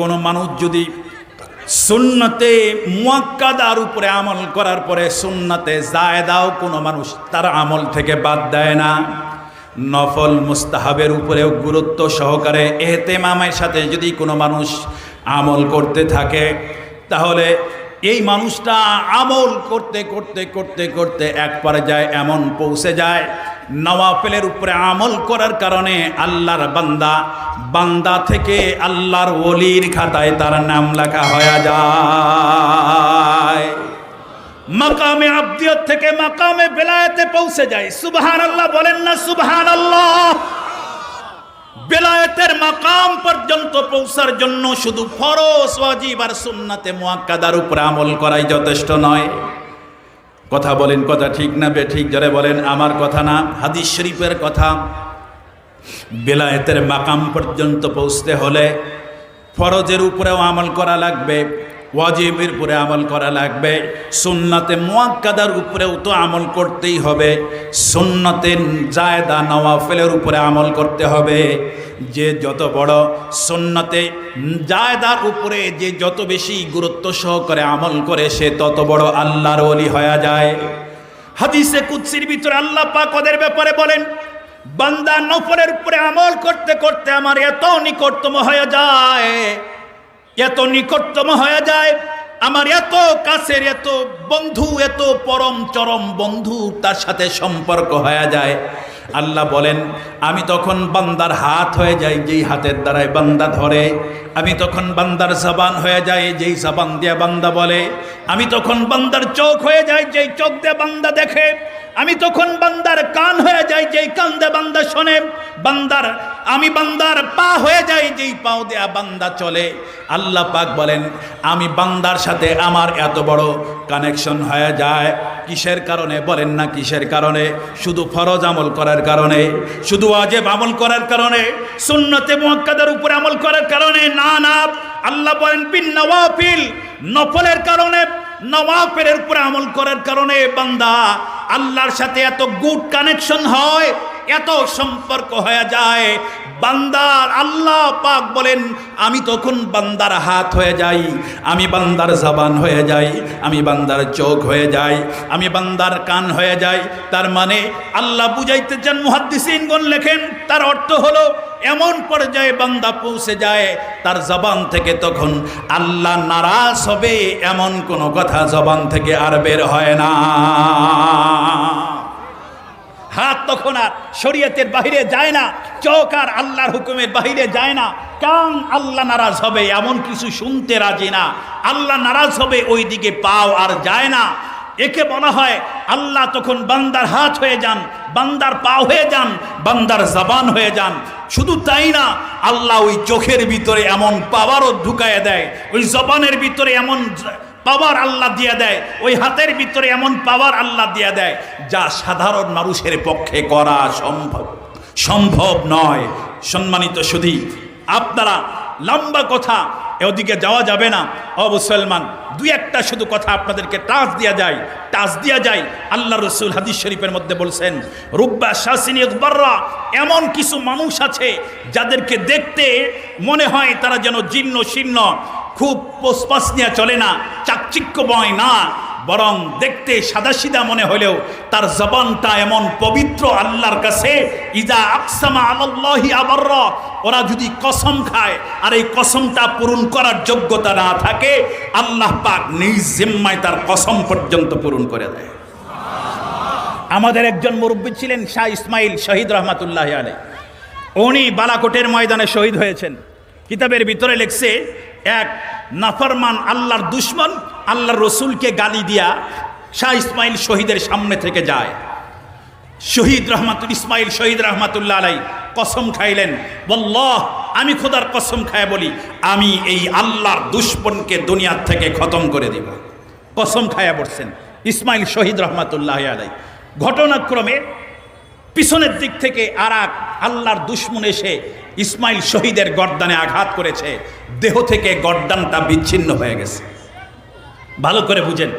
কোনো মানুষ যদি সুন্নতে মুয়াক্কাদার উপরে আমল করার পরে সুন্নতে জায়দাও কোনো মানুষ তার আমল থেকে বাদ দেয় না। নফল মুস্তাহাবের উপরেও গুরুত্ব সহকারে এহতেমামের সাথে যদি কোনো মানুষ আমল করতে থাকে, তাহলে এই মানুষটা আমল করতে করতে করতে করতে এক পর্যায়ে এমন পৌঁছে যায় নওয়াফেলের উপরে আমল করার কারণে আল্লাহর বান্দা বান্দা থেকে আল্লাহর ওলির খাতায় তার নাম লেখা হয়ে যায়। মাকামে আব্দিয়ত থেকে মাকামে বেলায়েতে পৌঁছে যায়। সুবহান আল্লাহ বলেন না সুবহান আল্লাহ বেলায়েতের মাকাম পর্যন্ত পৌঁছার জন্য শুধু ফরজ, ওয়াজিব আর সুন্নাতে মুয়াক্কাদার উপর আমল করাই যথেষ্ট নয়। কথা বলেন, কথা ঠিক না বে ঠিক যারা বলেন, আমার কথা না, হাদিস শরীফের কথা। বেলায়েতের মাকাম পর্যন্ত পৌঁছতে হলে ফরজের উপরেও আমল করা লাগবে। ওয়াজিবের উপরে আমল করা লাগবে। সুন্নতে মোয়াক্কাদার উপরেও তো আমল করতেই হবে। সুন্নতে জায়দা নওয়াফেলের উপরে আমল করতে হবে। যে যত বড় সুন্নতে জায়দার উপরে যে যত বেশি গুরুত্ব সহকারে আমল করে, সে তত বড় আল্লাহর ওলি হয়ে যায়। হাদিসে কুৎসির ভিতরে আল্লাহ পাক ওদের ব্যাপারে বলেন, বান্দা নফলের উপরে আমল করতে করতে আমার এত নিকটতম হয়ে যায়। এত নিকটতম হয়ে যায়। আমার এত কাছের এত বন্ধু, এত পরম চরম বন্ধু তার সাথে সম্পর্ক হয়ে যায়। আল্লাহ বলেন, আমি তখন বান্দার হাত হয়ে যাই, যেই হাতের দ্বারায় বান্দা ধরে। আমি তখন বান্দার জবান হয়ে যাই, যেই জবান দিয়ে বান্দা বলে। আমি তখন বান্দার চোখ হয়ে যাই, যেই চোখ দিয়ে বান্দা দেখে। আমি তখন বান্দার কান হয়ে যাই, যেই কান দিয়ে বান্দা শোনে। বান্দার আমি বান্দার পা হয়ে যাই, যেই পাও দেয়া বান্দা চলে। আল্লাহ পাক বলেন, আমি বান্দার সাথে আমার এত বড় কানেকশন হয়ে যায়। কিসের কারণে? বলেন না কিসের কারণে? শুধু ফরজ আমল করার কারণে, শুধু আজেব আমল করার কারণে, সুন্নতে মুয়াক্কাদার উপরে আমল করার কারণে, না না। আল্লাহ বলেন, বিন নওয়াফিল, নফলের কারণে নওয়াফের উপরে আমল করার কারণে বান্দা আল্লাহর সাথে এত গুড কানেকশন হয় এত সম্পর্ক হয়ে যায়। বান্দার আল্লাহ পাক বলেন, আমি তখন বান্দার হাত হয়ে যাই, আমি বান্দার জবান হয়ে যাই, আমি বান্দার চোখ হয়ে যাই, আমি বান্দার কান হয়ে যাই। তার মানে আল্লাহ বুঝাইতে চান মুহাদ্দিসিনগণ লেখেন, তার অর্থ হলো এমন পর্যায়ে বান্দা পৌঁছে যায়, তার জবান থেকে তখন আল্লাহ নারাজ হবে, এমন কোনো কথা জবান থেকে আর বের হয় না। হাত তখন আর শরীয়তের বাহিরে যায় না, চোখ আর আল্লাহর হুকুমের বাহিরে যায় না। কান আল্লাহ নারাজ হবে, এমন কিছু শুনতে রাজি না। আল্লাহ নারাজ হবে ওই দিকে পাও আর যায় না। একে বলা হয়, আল্লাহ তখন বান্দার হাত হয়ে যান, বান্দার পা হয়ে যান, বান্দার জবান হয়ে যান। শুধু তাই না, আল্লাহ ওই চোখের ভিতরে এমন পাওয়ারও ঢুকায় দেয়, ওই জবানের ভিতরে এমন পাওয়ার আল্লাহ দিয়ে দেয়। ওই হাতের ভিতরে এমন পাওয়ার আল্লাহ দিয়ে দেয়, যা সাধারণ মানুষের পক্ষে করা সম্ভব সম্ভব নয়। সম্মানিত সুধী, আপনারা লম্বা কথা ওদিকে যাওয়া যাবে না। ও মুসলমান, দুই একটা শুধু কথা আপনাদেরকে টাচ দেওয়া যায় টাচ দেওয়া যায়। আল্লাহ রসুল হাদিস শরীফের মধ্যে বলছেন, রুব্বা শাসিনী আকবররা এমন কিছু মানুষ আছে যাদেরকে দেখতে মনে হয় তারা যেন জীর্ণ শীর্ণ। খুব পোসপাস নিয়ে চলে না, চাকচিক্যময় না, বরং দেখতে সাদাসিদা মনে হলেও তার জবানটা এমন পবিত্র আল্লাহর কাছে, ইজা আকসামা আল্লাহি আবার ওরা যদি কসম খায়, আর এই কসমটা পূরণ করার যোগ্যতা না থাকে, আল্লাহ পাক নিজ জিম্মায় তার কসম পর্যন্ত পূরণ করে দেয়। আমাদের একজন মুরব্বী ছিলেন শাহ ইসমাইল শহীদ রহমাতুল্লাহ আলাই উনি বালাকোটের ময়দানে শহীদ হয়েছেন। কিতাবের ভিতরে লেখছে এক, নাফরমান আল্লাহর দুশ্মন, আল্লাহর রসুলকে গালি দিয়া শাহ ইসমাইল শহীদের সামনে থেকে যায়। শহীদ রহমাতুল, ইসমাইল শহীদ রহমাতুল্লাহ আলাই কসম খাইলেন বল্লাহ আমি খোদার কসম খায় বলি, আমি এই আল্লাহর দুশ্মনকে দুনিয়ার থেকে খতম করে দিব। কসম খায়া পড়ছেন ইসমাইল শহীদ রহমাতুল্লাহ আলাই। ঘটনাক্রমে পিছনের দিক থেকে আর আল্লাহর দুশ্মন এসে ইসমাইল শহীদের গর্দানে আঘাত করেছে। দেহ থেকে গর্দানটা বিচ্ছিন্ন হয়ে গেছে। ভালো করে বুঝেন।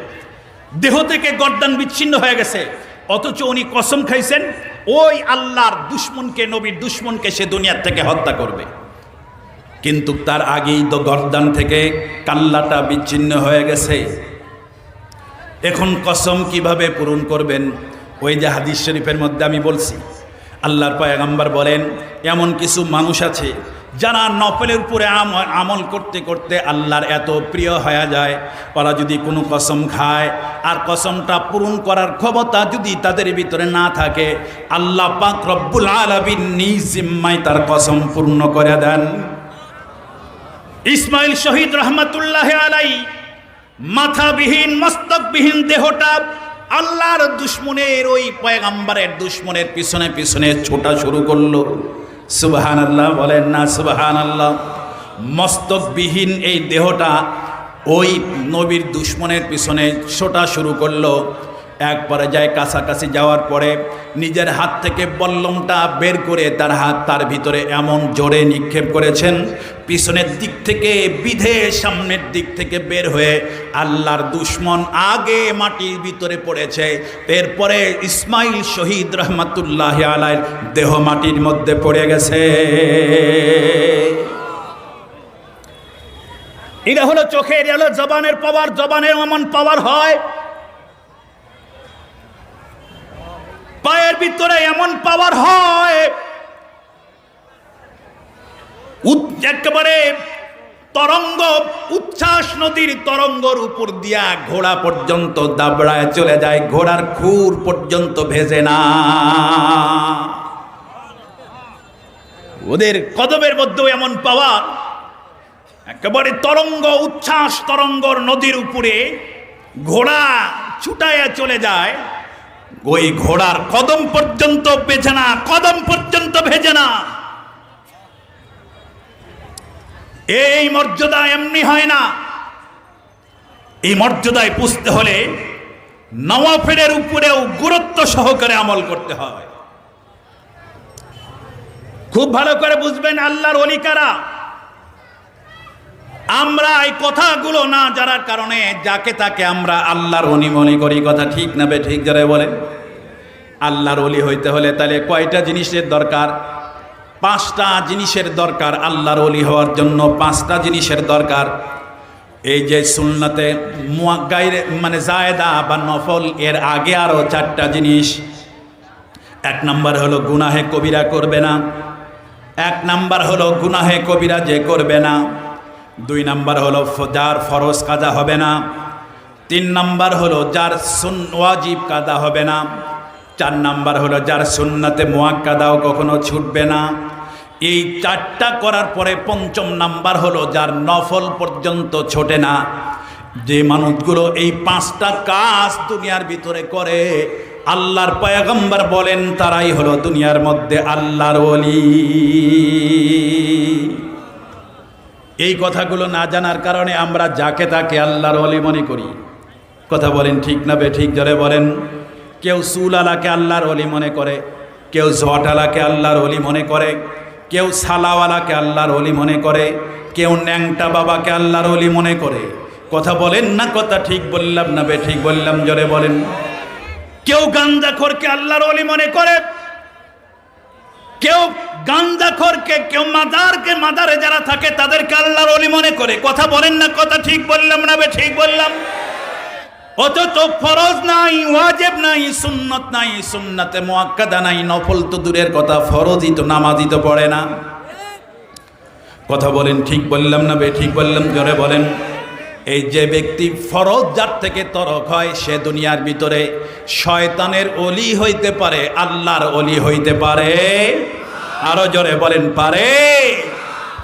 দেহ থেকে গর্দান বিচ্ছিন্ন হয়ে গেছে। অথচ উনি কসম খাইছেন, ওই আল্লাহর দুশ্মনকে, নবীর দুশ্মনকে সে দুনিয়ার থেকে হত্যা করবে। কিন্তু তার আগেই তো গর্দান থেকে কাল্লাটা বিচ্ছিন্ন হয়ে গেছে। এখন কসম কীভাবে পূরণ করবেন? ওই যে হাদিস শরীফের মধ্যে আমি বলছি আল্লাহর পয়গাম্বার বলেন, এমন কিছু মানুষ আছে যারা নফলের উপরে আম- আমল করতে করতে আল্লাহর এত প্রিয় হয়ে যায়। ওরা যদি কোনো কসম খায় আর কসমটা পূরণ করার ক্ষমতা যদি তাদের ভিতরে না থাকে, আল্লাহ পাক রব্বুল আলামিন নিজ জিম্মায় তার কসম পূর্ণ করে দেন। ইসমাইল শহীদ রহমতুল্লাহ আলাই মাথাবিহীন, মস্তকবিহীন দেহটা আল্লাহর দুশ্মনের ওই পয়গাম্বারের দুশ্মনের পিছনে পিছনে ছোটা শুরু করল। সুবাহান আল্লাহ বলেন না সুবাহান আল্লাহ মস্তকবিহীন এই দেহটা ওই নবীর দুশ্মনের পিছনে ছোটা শুরু করল। এক পর্যায়ে কাছাকাছি যাওয়ার পরে নিজের হাত থেকে বল্লমটা বের করে তার হাত তার ভিতরে এমন জোরে নিক্ষেপ করেছেন, পিছনের দিক থেকে, বিধে সামনের দিক থেকে বের হয়ে আল্লাহর দুশ্মন আগে মাটির ভিতরে পড়েছে। এরপরে ইসমাইল শহীদ রহমাতুল্লাহ আলাইর দেহ মাটির মধ্যে পড়ে গেছে। এটা হলো চোখের এটা হলো জবানের পাওয়ার জবানের এমন পাওয়ার হয় পায়ের ভিতরে এমন পাওয়ার হয় একেবারে তরঙ্গ, উচ্ছ্বাস নদীর তরঙ্গর উপর দিয়া ঘোড়া পর্যন্ত দাবড়ায় চলে যায়, ঘোড়ার খুর পর্যন্ত ভেজে না। ওদের কদমের মধ্যেও এমন পাওয়ার, একেবারে তরঙ্গ, উচ্ছ্বাস তরঙ্গর নদীর উপরে ঘোড়া ছুটাইয়া চলে যায় ওই ঘোড়ার কদম পর্যন্ত বেছে না, কদম পর্যন্ত ভেজে না। এই মর্যাদা এমনি হয় না। এই মর্যাদায় পুষতে হলে নওয়াফেলের উপরেও গুরুত্ব সহকারে আমল করতে হয় খুব ভালো করে বুঝবেন আল্লাহর অলিকারা। আমরা এই কথাগুলো না জানার কারণে যাকে তাকে আমরা আল্লাহর অনি মনে করি, কথা ঠিক না বে ঠিক যারা বলে আল্লাহর অলি হইতে হলে তাহলে কয়টা জিনিসের দরকার? পাঁচটা জিনিসের দরকার আল্লাহর অলি হওয়ার জন্য, পাঁচটা জিনিসের দরকার। এই যে সুন্নাতে মুয়াক্কাইর মানে জায়দা বা নফল, এর আগে আরও চারটা জিনিস। এক নম্বর হলো গুনাহে কবিরা করবে না। এক নাম্বার হলো গুনাহে কবিরা যে করবে না। দুই নাম্বার হলো যার ফরজ কাজা হবে না। তিন নাম্বার হলো যার সুন ওয়াজিব কাদা হবে না। চার নাম্বার হলো যার সুন্নাতে মোয়াক্কাদাও কখনো ছুটবে না। এই চারটা করার পরে পঞ্চম নাম্বার হলো যার নফল পর্যন্ত ছোটে না। যে মানুষগুলো এই পাঁচটা কাজ দুনিয়ার ভিতরে করে, আল্লাহর পয়গম্বর বলেন, তারাই হলো দুনিয়ার মধ্যে আল্লাহর ওলি। এই কথাগুলো না জানার কারণে আমরা যাকে তাকে আল্লাহর অলি মনে করি। কথা বলেন ঠিক না বে ঠিক জরে বলেন। কেউ সুলালাকে আল্লাহর অলি মনে করে, কেউ ঝটালাকে আল্লাহর অলি মনে করে, কেউ সালাওয়ালাকে আল্লাহর অলি মনে করে, কেউ ন্যাংটা বাবাকে আল্লাহর অলি মনে করে। কথা বলেন না কথা ঠিক বললাম না বে ঠিক বললাম জরে বলেন। কেউ গাঞ্জাখোরকে আল্লাহর অলি মনে করে কেউ গাঞ্জাখোরকে কেউ মাদারকে, মাদারে যারা থাকে তাদেরকে আল্লাহর অলি মনে করে। কথা বলেন না, কথা ঠিক বললাম না বে, ঠিক বললাম। অথচ ফরজ নাই, ওয়াজেব নাই, সুন্নত নাই, সুন্নাতে মোয়াক্কাদা নাই, নফল তো দূরের কথা, ফরজই তো, নামাজই তো পড়ে না। কথা বলেন, ঠিক বললাম না বে, ঠিক বললাম, জোরে বলেন। এই যে ব্যক্তি ফরজ যার থেকে তরক হয়, সে দুনিয়ার ভিতরে শয়তানের অলি হইতে পারে, আল্লাহর অলি হইতে পারে। আরও জোরে বলেন, পারে।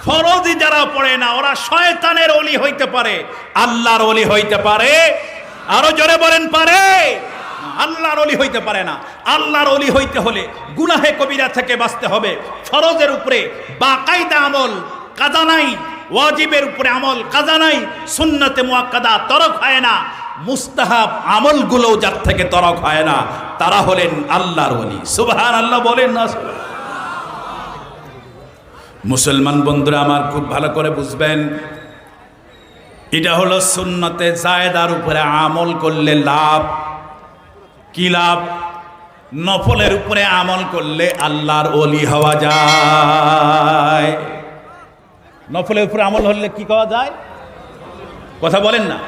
ফরজই যারা পড়ে না, ওরা শয়তানের অলি হইতে পারে, আল্লাহর অলি হইতে পারে। আরও জোরে বলেন, পারে। আল্লাহর অলি হইতে পারে না। আল্লাহর অলি হইতে হলে গুনাহে কবিরা থেকে বাঁচতে হবে। ফরজের উপরে বাকায়দা আমল, কাজা নাই। ওয়াজিবের উপরে আমল, কাজা নাই, সুন্নতে মুয়াক্কাদা তরক হয় না, মুস্তাহাব আমলগুলোও যার থেকে তরক হয় না, তারা হলেন আল্লাহর অলি সুবহান আল্লাহ বলেন না মুসলমান বন্ধুরা আমার খুব ভালো করে বুঝবেন, এটা হলো সুন্নতে জায়দার উপরে আমল করলে লাভ। কি লাভ? নফলের উপরে আমল করলে আল্লাহর অলি হওয়া যায়। নফলের উপরে আমল হলে কি করা যায়? কথা বলেন না।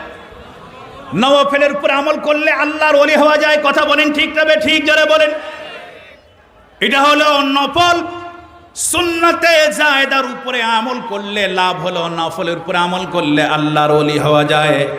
নওয়াফেলের উপরে আমল করলে আল্লাহর অলি হওয়া যায়। কথা বলেন ঠিক তবে ঠিক জোরে বলেন। এটা হলো নফল। সুন্নতে জায়দার উপরে আমল করলে লাভ হলো, নফলের উপরে আমল করলে আল্লাহর অলি হওয়া যায়।